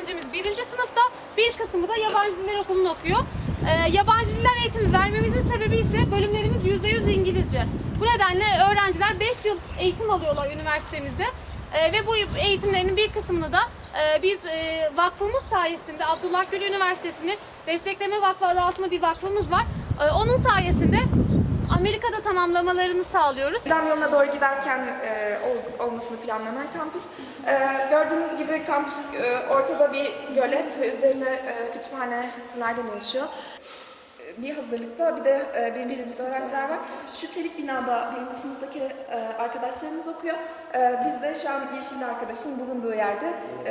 öğrencimiz birinci sınıfta, bir kısmı da yabancı diller okulunu okuyor. Ee, yabancı diller eğitimi vermemizin sebebi ise bölümlerimiz %100 İngilizce. Bu nedenle öğrenciler 5 yıl eğitim alıyorlar üniversitemizde. Ee, ve bu eğitimlerinin bir kısmını da e, biz e, vakfımız sayesinde Abdullah Gül Üniversitesi'ni destekleme vakfı adı altında bir vakfımız var. Ee, onun sayesinde Amerika'da tamamlamalarını sağlıyoruz. İslam yoluna doğru giderken e, ol- olmasını planlanan kampüs. E, gördüğünüz gibi kampüs e, ortada bir gölet ve üzerine e, kütüphanelerden oluşuyor. E, Bir hazırlıkta bir de e, birinci sınıf öğrenciler var. Şu çelik binada birinci sınıftaki e, arkadaşlarımız okuyor. E, biz de şu an Yeşil arkadaşın bulunduğu yerde e,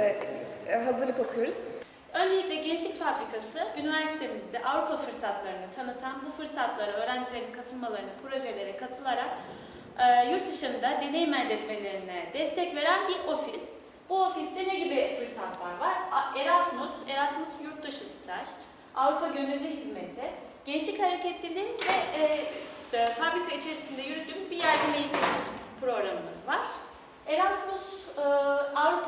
e, hazırlık okuyoruz. Öncelikle Gençlik Fabrikası üniversitemizde Avrupa fırsatlarını tanıtan, bu fırsatlara öğrencilerin katılmalarını, projelere katılarak e, yurt dışında deneyim elde etmelerine destek veren bir ofis. Bu ofiste ne gibi fırsatlar var? Erasmus, Erasmus yurt dışı staj, Avrupa Gönüllü Hizmeti, Gençlik Hareketliliği ve e, fabrika içerisinde yürüttüğümüz bir yerden eğitim programımız var.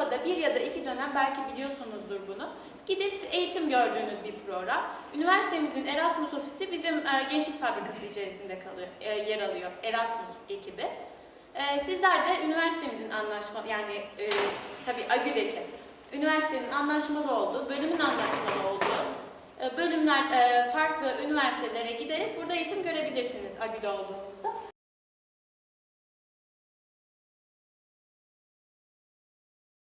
Avrupa'da bir ya da iki dönem belki biliyorsunuzdur bunu. Gidip eğitim gördüğünüz bir program. Üniversitemizin Erasmus ofisi bizim e, Gençlik Fabrikası içerisinde kalıyor, e, yer alıyor. Erasmus ekibi. E, sizler de üniversitemizin anlaşma yani e, tabii AGÜ'deki üniversitenin anlaşmalı olduğu, bölümün anlaşmalı olduğu bölümler farklı üniversitelere giderek burada eğitim görebilirsiniz AGÜ'de olduğunuzda.